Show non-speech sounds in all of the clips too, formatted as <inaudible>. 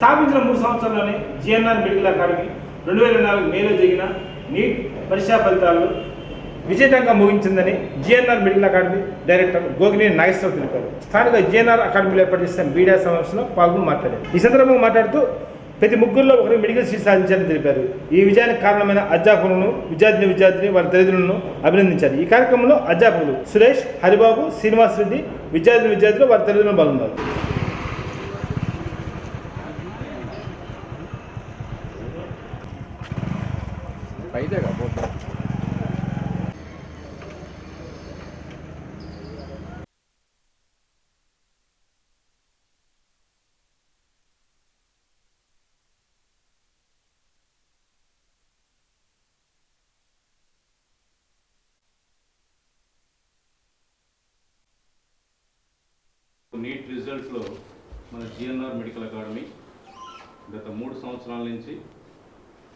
స్థాపించిన మూడు సంవత్సరాల్లోనే జిఎన్ఆర్ మెడికల్ అకాడమీ రెండు వేల నాలుగు మేలో జరిగిన నీట్ పరీక్షా ఫలితాల్లో విజయవంతంగా ముగించిందని GNR medical academy director Gogineni Nageswararao తెలిపారు. స్థానిక జిఎన్ఆర్ అకాడమీలో ఏర్పాటు చేసిన మీడియా సమావేశంలో పాల్గొని మాట్లాడారు. ఈ సందర్భంగా మాట్లాడుతూ ప్రతి ముగ్గురులో ఒకరు మెడికల్ సీట్ సాధించారని తెలిపారు. ఈ విజయానికి కారణమైన అధ్యాపకులను విద్యార్థిని విద్యార్థిని వారి తల్లిదండ్రులను అభినందించారు. ఈ కార్యక్రమంలో అధ్యాపకులు సురేష్ హరిబాబు శ్రీనివాస్ రెడ్డి విద్యార్థిని విద్యార్థులు వారి తల్లిదండ్రులు పాల్గొన్నారు. పైదేగా కాబోతుంది నీట్ రిజల్ట్స్లో మన జిఎన్ఆర్ మెడికల్ అకాడమీ గత మూడు సంవత్సరాల నుంచి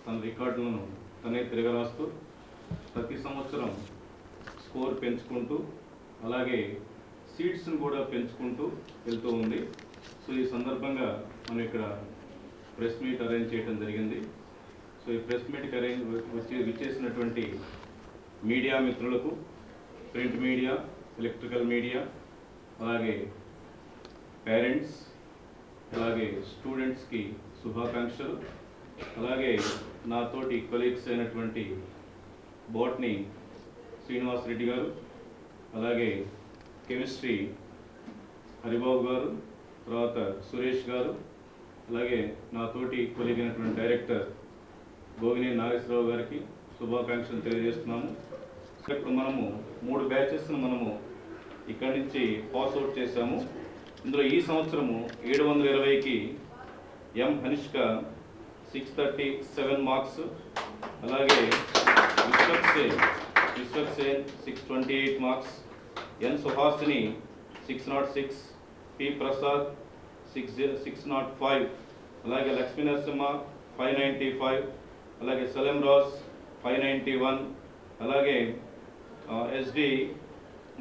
తన రికార్డులను తనే తిరగరాస్తూ ప్రతి సంవత్సరం స్కోర్ పెంచుకుంటూ అలాగే సీట్స్ని కూడా పెంచుకుంటూ వెళ్తూ ఉంది. సో ఈ సందర్భంగా మనం ఇక్కడ ప్రెస్ మీట్ అరేంజ్ చేయడం జరిగింది. సో ఈ ప్రెస్ మీట్కి అరేంజ్ వచ్చి విచ్చేసినటువంటి మీడియా మిత్రులకు ప్రింట్ మీడియా ఎలక్ట్రికల్ మీడియా అలాగే పేరెంట్స్ అలాగే స్టూడెంట్స్కి శుభాకాంక్షలు. అలాగే నాతోటి కొలీగ్స్ అయినటువంటి బోట్ని శ్రీనివాస్ రెడ్డి గారు అలాగే కెమిస్ట్రీ హరిబాబు గారు తర్వాత సురేష్ గారు అలాగే నాతోటి కొలీగ్ అయినటువంటి డైరెక్టర్ గోగిని నాగేశ్వరరావు గారికి శుభాకాంక్షలు తెలియజేస్తున్నాము. ఇప్పుడు మనము మూడు బ్యాచెస్ను మనము ఇక్కడి నుంచి పాస్ అవుట్ చేశాము. ఇందులో ఈ సంవత్సరము ఏడు వందల ఇరవైకి M Hanishka six thirty seven marks అలాగే Vishwak Sen Vishwak Sen six twenty eight marks N Suhasini six nought six P Prasad six six nought five అలాగే Lakshmi Narasimha five ninety five అలాగే సలెం రాస్ ఫైవ్ నైంటీ వన్ అలాగే SD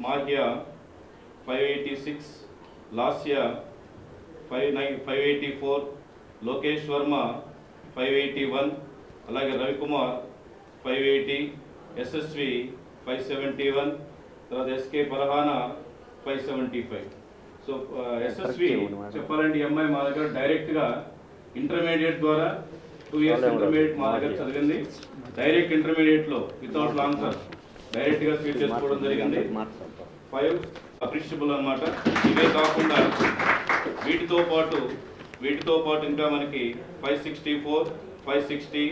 మాగ్యా five eighty six Lasya five nine five eighty four Lokesh Varma five eighty one అలాగే Ravikumar five eighty SSV five seventy one తర్వాత SK Farhana five seventy five. So SSV చెప్పాలంటే అమ్మాయి మా దగ్గర డైరెక్ట్గా intermediate ద్వారా two years intermediate మా దగ్గర చదివింది. డైరెక్ట్ ఇంటర్మీడియట్లో వితౌట్ లాంగ్ డైరెక్ట్గా సీట్ చేసుకోవడం జరిగింది. ఫైవ్ అప్రిషియబుల్ అన్నమాట. ఇవే కాకుండా వీటితో పాటు వీటితో పాటు ఇంకా మనకి five sixty four five sixty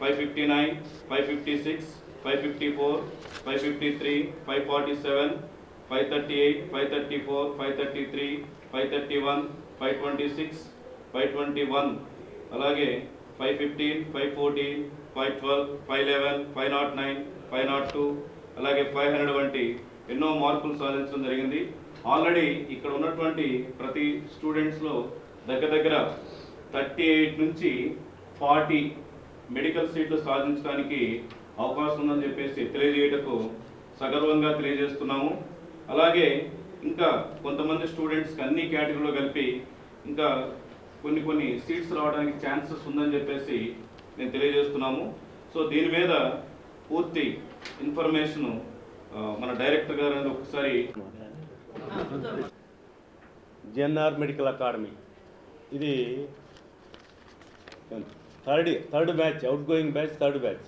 five fifty nine five fifty six five fifty four five fifty three five forty seven five thirty eight five thirty four five thirty three five thirty one five twenty six five twenty one అలాగే five fifteen five fourteen five twelve five eleven five nought nine five nought two అలాగే five hundred వంటి ఎన్నో మార్కులు సాధించడం జరిగింది. Already ఇక్కడ ఉన్నటువంటి ప్రతి స్టూడెంట్స్లో దగ్గర దగ్గర థర్టీ ఎయిట్ నుంచి ఫార్టీ మెడికల్ సీట్లు సాధించడానికి అవకాశం ఉందని చెప్పేసి తెలియజేయటకు సగర్వంగా తెలియజేస్తున్నాము. అలాగే ఇంకా కొంతమంది స్టూడెంట్స్కి అన్ని కేటగిరీలో కలిపి ఇంకా కొన్ని కొన్ని సీట్స్ రావడానికి ఛాన్సెస్ ఉందని చెప్పేసి నేను తెలియజేస్తున్నాము. సో దీని మీద పూర్తి ఇన్ఫర్మేషన్ మన డైరెక్టర్ గారు ఒకసారి జిఎన్ఆర్ మెడికల్ అకాడమీ. ఇది third third batch outgoing batch third batch.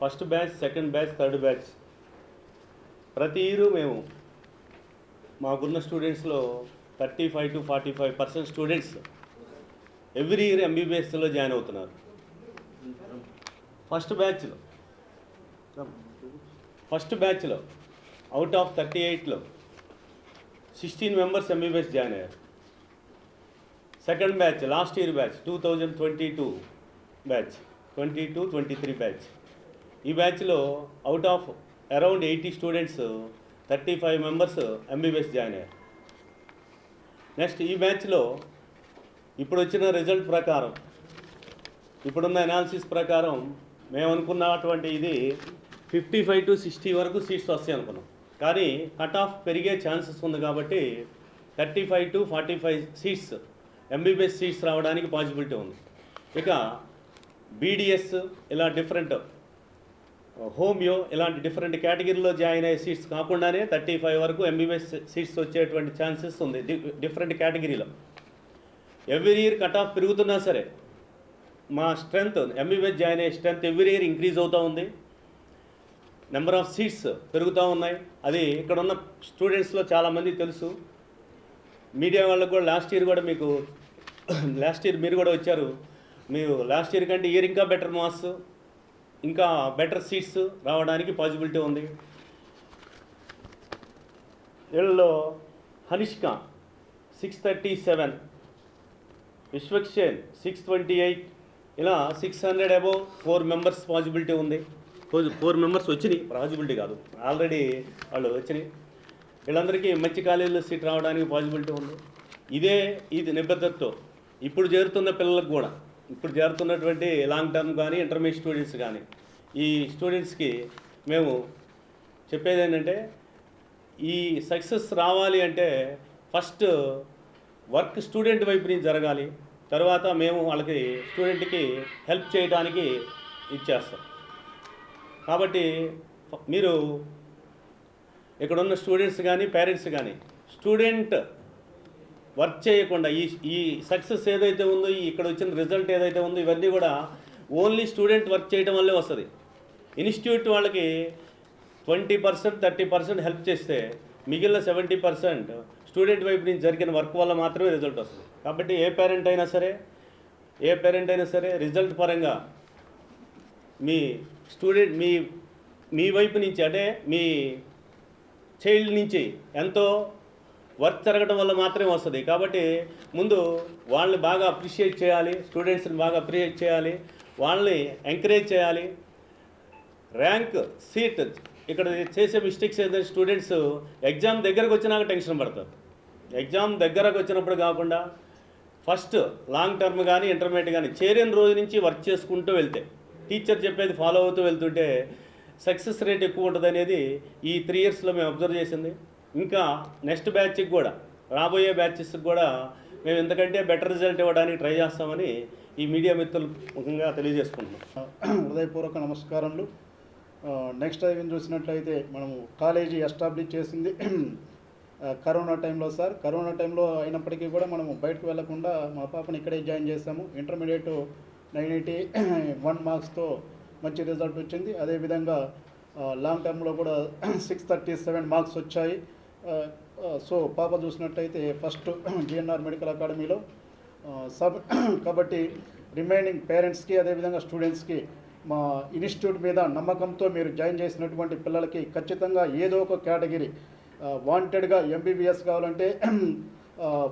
First batch second batch third batch. ప్రతి ఇయర్ మేము మాకున్న స్టూడెంట్స్లో thirty five to forty five percent students every year ఎంబీబీఎస్లో join అవుతున్నారు. ఫస్ట్ బ్యాచ్లో. ఫస్ట్ బ్యాచ్లో అవుట్ ఆఫ్ థర్టీ ఎయిట్లో sixteen members MBBS join అయ్యారు. Second batch last year batch two thousand twenty two batch twenty two twenty three batch ఈ బ్యాచ్లో out of around eighty students thirty five members MBBS join అయ్యారు. Next ఈ బ్యాచ్లో ఇప్పుడు వచ్చిన result ప్రకారం ఇప్పుడున్న అనాలిసిస్ ప్రకారం మేము అనుకున్నటువంటి ఇది ఫిఫ్టీ ఫైవ్ టు సిక్స్టీ వరకు సీట్స్ వస్తాయి అనుకున్నాం. కానీ కట్ ఆఫ్ పెరిగే ఛాన్సెస్ ఉంది కాబట్టి thirty five to forty five seats MBBS seats రావడానికి పాసిబిలిటీ ఉంది. ఇక బీడిఎస్ ఇలా డిఫరెంట్ హోమియో ఇలాంటి డిఫరెంట్ కేటగిరీలో జాయిన్ అయ్యే సీట్స్ కాకుండానే థర్టీ ఫైవ్ వరకు ఎంబీబీఎస్ సీట్స్ వచ్చేటువంటి ఛాన్సెస్ ఉంది. డిఫరెంట్ కేటగిరీలో ఎవ్రీ ఇయర్ కట్ ఆఫ్ పెరుగుతున్నా సరే మా స్ట్రెంగ్త్ ఎంబీబీఎస్ జాయిన్ అయ్యే స్ట్రెంగ్త్ ఎవ్రీ ఇయర్ ఇంక్రీజ్ అవుతూ ఉంది. నెంబర్ ఆఫ్ సీట్స్ పెరుగుతూ ఉన్నాయి. అది ఇక్కడ ఉన్న స్టూడెంట్స్లో చాలామంది తెలుసు. మీడియా వాళ్ళకు కూడా లాస్ట్ ఇయర్ కూడా మీకు లాస్ట్ ఇయర్ మీరు కూడా వచ్చారు. మీరు లాస్ట్ ఇయర్ కంటే ఇయర్ ఇంకా బెటర్ మార్క్స్ ఇంకా బెటర్ సీట్స్ రావడానికి పాసిబిలిటీ ఉంది. వీళ్ళలో Hanishka six thirty seven Vishwaksen six twenty eight ఇలా six hundred above four members possibility ఉంది. ఫోర్ మెంబర్స్ వచ్చినాయి. పాసిబిలిటీ కాదు. ఆల్రెడీ వాళ్ళు వచ్చినాయి. వీళ్ళందరికీ మంచి కాలేజీలో సీట్ రావడానికి పాసిబిలిటీ ఉంది. ఇదే ఇది నిబద్ధతతో ఇప్పుడు చేరుతున్న పిల్లలకు కూడా ఇప్పుడు చేరుతున్నటువంటి లాంగ్ టర్మ్ కానీ ఇంటర్మీడియట్ స్టూడెంట్స్ కానీ ఈ స్టూడెంట్స్కి మేము చెప్పేది ఏంటంటే ఈ సక్సెస్ రావాలి అంటే ఫస్ట్ వర్క్ స్టూడెంట్ వైపు నుంచి జరగాలి. తర్వాత మేము వాళ్ళకి స్టూడెంట్కి హెల్ప్ చేయడానికి ఇచ్చేస్తాం. కాబట్టి మీరు ఇక్కడ ఉన్న స్టూడెంట్స్ కానీ పేరెంట్స్ కానీ స్టూడెంట్ వర్క్ చేయకుండా ఈ ఈ సక్సెస్ ఏదైతే ఉందో ఈ ఇక్కడ వచ్చిన రిజల్ట్ ఏదైతే ఉందో ఇవన్నీ కూడా ఓన్లీ స్టూడెంట్ వర్క్ చేయడం వల్లే వస్తుంది. ఇన్స్టిట్యూట్ వాళ్ళకి twenty percent thirty percent help చేస్తే మిగిలిన సెవెంటీ పర్సెంట్ స్టూడెంట్ వైపు నుంచి జరిగిన వర్క్ వల్ల మాత్రమే రిజల్ట్ వస్తుంది. కాబట్టి ఏ పేరెంట్ అయినా సరే ఏ పేరెంట్ అయినా సరే రిజల్ట్ పరంగా మీ స్టూడెంట్ మీ మీ వైపు నుంచి అంటే మీ చైల్డ్ నుంచి ఎంతో వర్క్ జరగడం వల్ల మాత్రమే వస్తుంది. కాబట్టి ముందు వాళ్ళని బాగా అప్రిషియేట్ చేయాలి స్టూడెంట్స్ని బాగా అప్రిషియేట్ చేయాలి వాళ్ళని ఎంకరేజ్ చేయాలి. ర్యాంక్ సీట్ ఇక్కడ చేసే మిస్టేక్స్ ఏంటంటే స్టూడెంట్స్ ఎగ్జామ్ దగ్గరకు వచ్చినాక టెన్షన్ పడతారు. ఎగ్జామ్ దగ్గరకు వచ్చినప్పుడు కాకుండా ఫస్ట్ లాంగ్ టర్మ్ కానీ ఇంటర్మీడియట్ కానీ చేరిన రోజు నుంచి వర్క్ చేసుకుంటూ వెళ్తే టీచర్ చెప్పేది ఫాలో అవుతూ వెళ్తుంటే సక్సెస్ రేట్ ఎక్కువ ఉంటుంది అనేది ఈ త్రీ ఇయర్స్లో మేము అబ్జర్వ్ చేసింది. ఇంకా నెక్స్ట్ బ్యాచ్కి కూడా రాబోయే బ్యాచెస్కి కూడా మేము ఎందుకంటే బెటర్ రిజల్ట్ ఇవ్వడానికి ట్రై చేస్తామని ఈ మీడియా మిత్రులు ముఖ్యంగా తెలియజేసుకుంటున్నాం. హృదయపూర్వక నమస్కారములు. నెక్స్ట్ టైం చూసినట్లయితే మనము కాలేజీ ఎస్టాబ్లిష్ చేసింది. కరోనా టైంలో సార్. కరోనా టైంలో అయినప్పటికీ కూడా మనము బయటకు వెళ్ళకుండా మా పాపని ఇక్కడే జాయిన్ చేసాము ఇంటర్మీడియట్ నైన్ ఎయిటీ వన్ మార్క్స్తో మంచి రిజల్ట్ వచ్చింది. అదేవిధంగా లాంగ్ టర్మ్లో కూడా సిక్స్ థర్టీ సెవెన్ మార్క్స్ వచ్చాయి. సో పాప చూసినట్లయితే ఫస్ట్ జిఎన్ఆర్ మెడికల్ అకాడమీలో సబ్ కాబట్టి రిమైనింగ్ పేరెంట్స్కి అదేవిధంగా స్టూడెంట్స్కి మా ఇన్స్టిట్యూట్ మీద నమ్మకంతో మీరు జాయిన్ చేసినటువంటి పిల్లలకి ఖచ్చితంగా ఏదో ఒక కేటగిరీ వాంటెడ్గా ఎంబీబీఎస్ కావాలంటే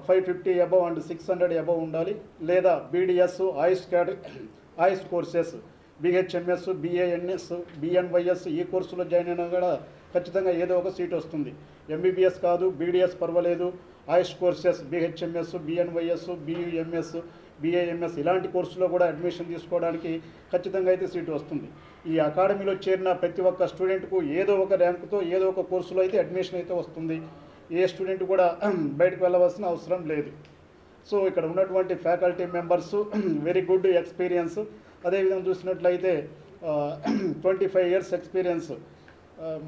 five fifty above and six hundred above ఉండాలి. లేదా BDS AYUSH క్యాట AYUSH courses BHMS BANS BNYS ఈ కోర్సులో జాయిన్ అయినా కూడా ఖచ్చితంగా ఏదో ఒక సీట్ వస్తుంది. ఎంబీబీఎస్ కాదు బీడిఎస్ పర్వాలేదు. AYUSH courses BHMS BNYS BUMS BAMS ఇలాంటి కోర్సులో కూడా అడ్మిషన్ తీసుకోవడానికి ఖచ్చితంగా అయితే సీటు వస్తుంది. ఈ అకాడమీలో చేరిన ప్రతి ఒక్క స్టూడెంట్కు ఏదో ఒక ర్యాంకుతో ఏదో ఒక కోర్సులో అయితే అడ్మిషన్ అయితే వస్తుంది. ఏ స్టూడెంట్ కూడా <clears throat> బయటకు వెళ్ళవలసిన అవసరం లేదు. సో ఇక్కడ ఉన్నటువంటి faculty members <clears throat> very good experience. అదేవిధంగా చూసినట్లయితే <clears throat> twenty five years experience.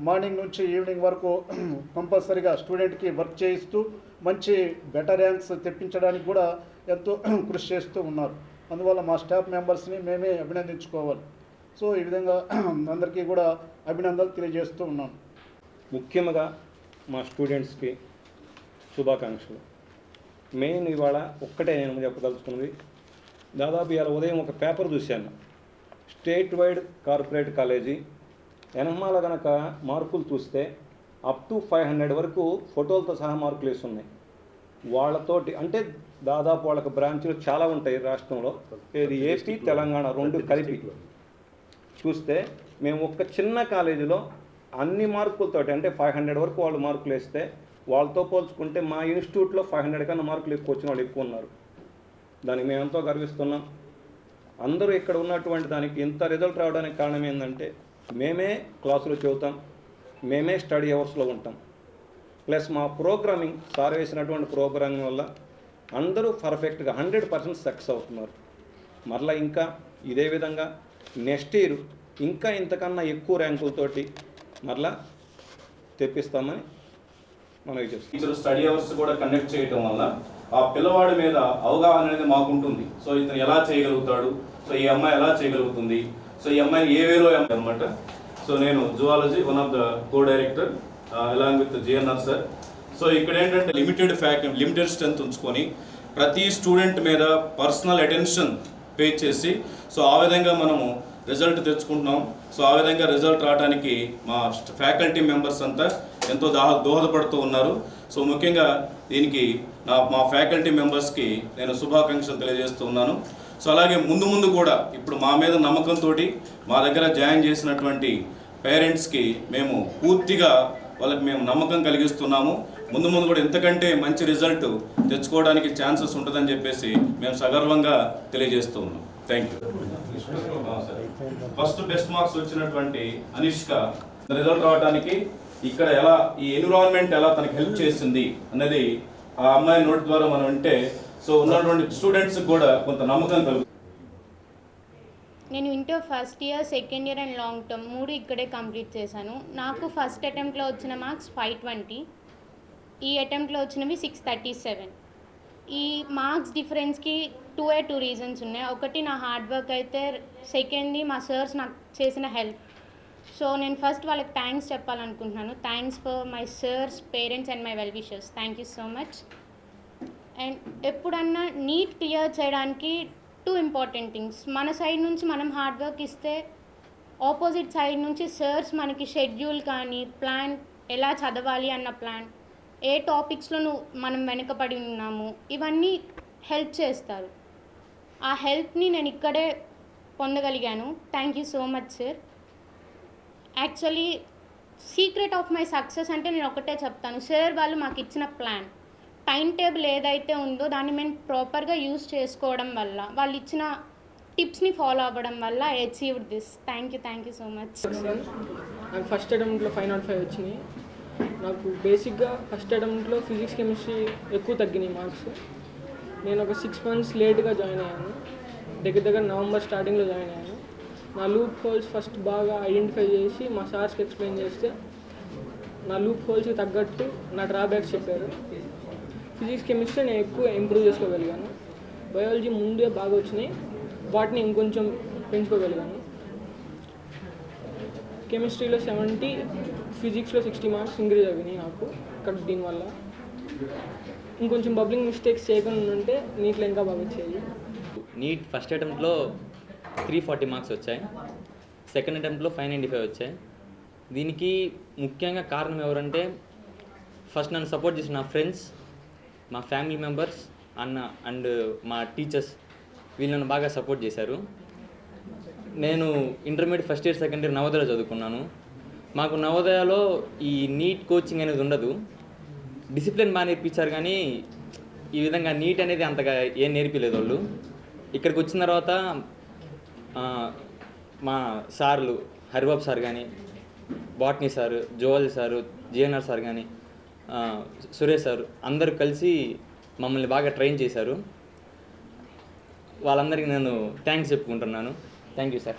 Morning నుంచి ఈవినింగ్ వరకు <clears throat> కంపల్సరీగా స్టూడెంట్కి వర్క్ చేయిస్తూ మంచి బెటర్ ర్యాంక్స్ తెప్పించడానికి కూడా ఎంతో <clears throat> కృషి చేస్తూ ఉన్నారు. అందువల్ల మా స్టాఫ్ మెంబర్స్ని మేమే అభినందించుకోవాలి. సో ఈ విధంగా <clears throat> అందరికీ కూడా అభినందనలు తెలియజేస్తూ ఉన్నాను. ముఖ్యంగా మా స్టూడెంట్స్కి శుభాకాంక్షలు. మెయిన్ ఇవాళ ఒక్కటే నేను చెప్పదలుచుకున్నది. దాదాపు ఇవాళ ఉదయం ఒక పేపర్ చూశాను. స్టేట్ వైడ్ కార్పొరేట్ కాలేజీ ఎనమాల గనక మార్కులు చూస్తే అప్ టు ఫైవ్ హండ్రెడ్ వరకు ఫోటోలతో సహా మార్కులు వేసి ఉన్నాయి వాళ్ళతోటి అంటే దాదాపు వాళ్ళకి బ్రాంచ్లు చాలా ఉంటాయి రాష్ట్రంలో. ఇది ఏపీ తెలంగాణ రెండు కలిపి. చూస్తే మేము ఒక చిన్న కాలేజీలో అన్ని మార్కులతోటి అంటే ఫైవ్ హండ్రెడ్ వరకు వాళ్ళు మార్కులు వేస్తే వాళ్ళతో పోల్చుకుంటే మా ఇన్స్టిట్యూట్లో ఫైవ్ హండ్రెడ్ కన్నా మార్కులు ఎక్కువ వచ్చిన వాళ్ళు ఎక్కువ ఉన్నారు. దానికి మేము ఎంతో గర్విస్తున్నాం. అందరూ ఇక్కడ ఉన్నటువంటి దానికి ఇంత రిజల్ట్ రావడానికి కారణం ఏంటంటే మేమే క్లాసులో చెబుతాం మేమే స్టడీ అవర్స్లో ఉంటాం. ప్లస్ మా ప్రోగ్రామింగ్ సార్ వేసినటువంటి ప్రోగ్రామింగ్ వల్ల అందరూ పర్ఫెక్ట్గా హండ్రెడ్ పర్సెంట్ సక్సెస్ అవుతున్నారు. మరలా ఇంకా ఇదే విధంగా నెక్స్ట్ ఇయర్ ఇంకా ఇంతకన్నా ఎక్కువ ర్యాంకులతోటి మరలా తెప్పిస్తామని మనకి చెప్తాం టీచర్ స్టడీ అవర్స్ కూడా కండక్ట్ చేయటం వల్ల ఆ పిల్లవాడి మీద అవగాహన అనేది మాకుంటుంది. సో ఇతను ఎలా చేయగలుగుతాడు? సో ఈ అమ్మాయి ఎలా చేయగలుగుతుంది? సో ఈ అమ్మాయిని ఏ వేలో అనమాట సో నేను zoology one of the codirector along with GNR sir so ఇక్కడ ఏంటంటే లిమిటెడ్ ఫ్యాక్ లిమిటెడ్ స్ట్రెంత్ ఉంచుకొని ప్రతి స్టూడెంట్ మీద పర్సనల్ అటెన్షన్ పే చేసి సో ఆ విధంగా మనము రిజల్ట్ తెచ్చుకుంటున్నాం. సో ఆ విధంగా రిజల్ట్ రావడానికి మా ఫ్యాకల్టీ మెంబర్స్ అంతా ఎంతో దాహ దోహదపడుతూ ఉన్నారు. సో ముఖ్యంగా దీనికి నా మా ఫ్యాకల్టీ మెంబర్స్కి నేను శుభాకాంక్షలు తెలియజేస్తూ ఉన్నాను. సో అలాగే ముందు ముందు కూడా ఇప్పుడు మా మీద నమ్మకంతో మా దగ్గర జాయిన్ చేసినటువంటి పేరెంట్స్కి మేము పూర్తిగా వాళ్ళకి మేము నమ్మకం కలిగిస్తున్నాము. ముందు ముందు కూడా ఇంతకంటే మంచి రిజల్ట్ తెచ్చుకోవడానికి ఛాన్సెస్ ఉంటుందని చెప్పేసి మేము సగర్వంగా తెలియజేస్తూ ఉన్నాం. Thank you first best marks వచ్చినటువంటి అనిష్క రిజల్ట్ రావడానికి ఇక్కడ ఎలా ఈ ఎన్విరాన్మెంట్ ఎలా తనకి హెల్ప్ చేసింది అనేది ఆ అమ్మాయి నోట్ ద్వారా మనం అంటే సో ఉన్నటువంటి స్టూడెంట్స్ కూడా కొంత నమ్మకం కలుగుతుంది నేను inter first year second year and long term మూడు ఇక్కడే కంప్లీట్ చేశాను. నాకు ఫస్ట్ అటెంప్ట్లో వచ్చిన మార్క్స్ ఫైవ్ ట్వంటీ ఈ అటెంప్ట్లో వచ్చినవి సిక్స్ థర్టీ సెవెన్ ఈ మార్క్స్ డిఫరెన్స్కి టూ ఏ టూ రీజన్స్ ఉన్నాయి. ఒకటి నా హార్డ్ వర్క్ అయితే సెకండ్ది మా సర్స్ నాకు చేసిన హెల్ప్ సో నేను ఫస్ట్ వాళ్ళకి థ్యాంక్స్ చెప్పాలనుకుంటున్నాను. Thanks for my sirs parents and my well wishers thank you so much and ఎప్పుడన్నా నీట్ క్లియర్ చేయడానికి టూ ఇంపార్టెంట్ థింగ్స్. మన సైడ్ నుంచి మనం హార్డ్ వర్క్ ఇస్తే ఆపోజిట్ సైడ్ నుంచి సర్స్ మనకి షెడ్యూల్ కానీ ప్లాన్ ఎలా చదవాలి అన్న ప్లాన్ ఏ టాపిక్స్లో నువ్వు మనం వెనుకబడి ఉన్నాము ఇవన్నీ హెల్ప్ చేస్తారు. ఆ హెల్ప్ని నేను ఇక్కడే పొందగలిగాను. Thank you so much sir. Actually secret of my success అంటే నేను ఒకటే చెప్తాను. సార్ వాళ్ళు మాకు ఇచ్చిన ప్లాన్. టైం టేబుల్ ఏదైతే ఉందో దాన్ని మేము ప్రాపర్గా యూస్ చేసుకోవడం వల్ల వాళ్ళు ఇచ్చిన టిప్స్ని ఫాలో అవ్వడం వల్ల achieved this thank you thank you so much నాకు ఫస్ట్ అటెంప్ట్లో ఫైవ్ నాట్ ఫైవ్ వచ్చినాయి. నాకు బేసిక్గా ఫస్ట్ అటెంప్ట్లో ఫిజిక్స్ కెమిస్ట్రీ ఎక్కువ తగ్గినాయి మార్క్స్ నేను ఒక సిక్స్ మంత్స్ లేట్గా జాయిన్ అయ్యాను. దగ్గర దగ్గర నవంబర్ స్టార్టింగ్లో జాయిన్ అయ్యాను. నా లూప్ హోల్స్ ఫస్ట్ బాగా ఐడెంటిఫై చేసి మా సార్స్కి ఎక్స్ప్లెయిన్ చేస్తే నా లూప్ హోల్స్కి తగ్గట్టు నా డ్రాబ్యాక్స్ చెప్పారు. ఫిజిక్స్ కెమిస్ట్రీ నేను ఎక్కువ ఇంప్రూవ్ చేసుకోగలిగాను. బయాలజీ ముందే బాగా వచ్చినాయి. వాటిని ఇంకొంచెం పెంచుకోగలిగాను. కెమిస్ట్రీలో సెవెంటీ ఫిజిక్స్లో సిక్స్టీ మార్క్స్ ఇంక్రీజ్ అవినాయి నాకు ఇక్కడ దీనివల్ల. ఇంకొంచెం బబ్లింగ్ మిస్టేక్స్ చేయకుండా ఉంటే నీట్లో ఇంకా బాగా వచ్చాయి నీట్ ఫస్ట్ అటెంప్ట్లో త్రీ ఫార్టీ మార్క్స్ వచ్చాయి. సెకండ్ అటెంప్ట్లో ఫైవ్ నైంటీ ఫైవ్ వచ్చాయి. దీనికి ముఖ్యంగా కారణం ఎవరంటే ఫస్ట్ నన్ను సపోర్ట్ చేసిన నా ఫ్రెండ్స్ మా ఫ్యామిలీ మెంబర్స్ అన్న అండ్ మా టీచర్స్ వీళ్ళు నన్ను బాగా సపోర్ట్ చేశారు. నేను intermediate first year second year Navodaya చదువుకున్నాను. మాకు నవోదయలో ఈ నీట్ కోచింగ్ అనేది ఉండదు. డిసిప్లిన్ బాగా నేర్పించారు కానీ ఈ విధంగా నీట్ అనేది అంతగా ఏం నేర్పించలేదు వాళ్ళు. ఇక్కడికి వచ్చిన తర్వాత మా సార్లు హరిబాబు సార్ కానీ బాట్నీ సార్ జోవల్ సారు జిఎన్ఆర్ సార్ కానీ సురేష్ సార్ అందరు కలిసి మమ్మల్ని బాగా ట్రైన్ చేశారు. వాళ్ళందరికీ నేను థ్యాంక్స్ చెప్పుకుంటున్నాను. Thank you sir.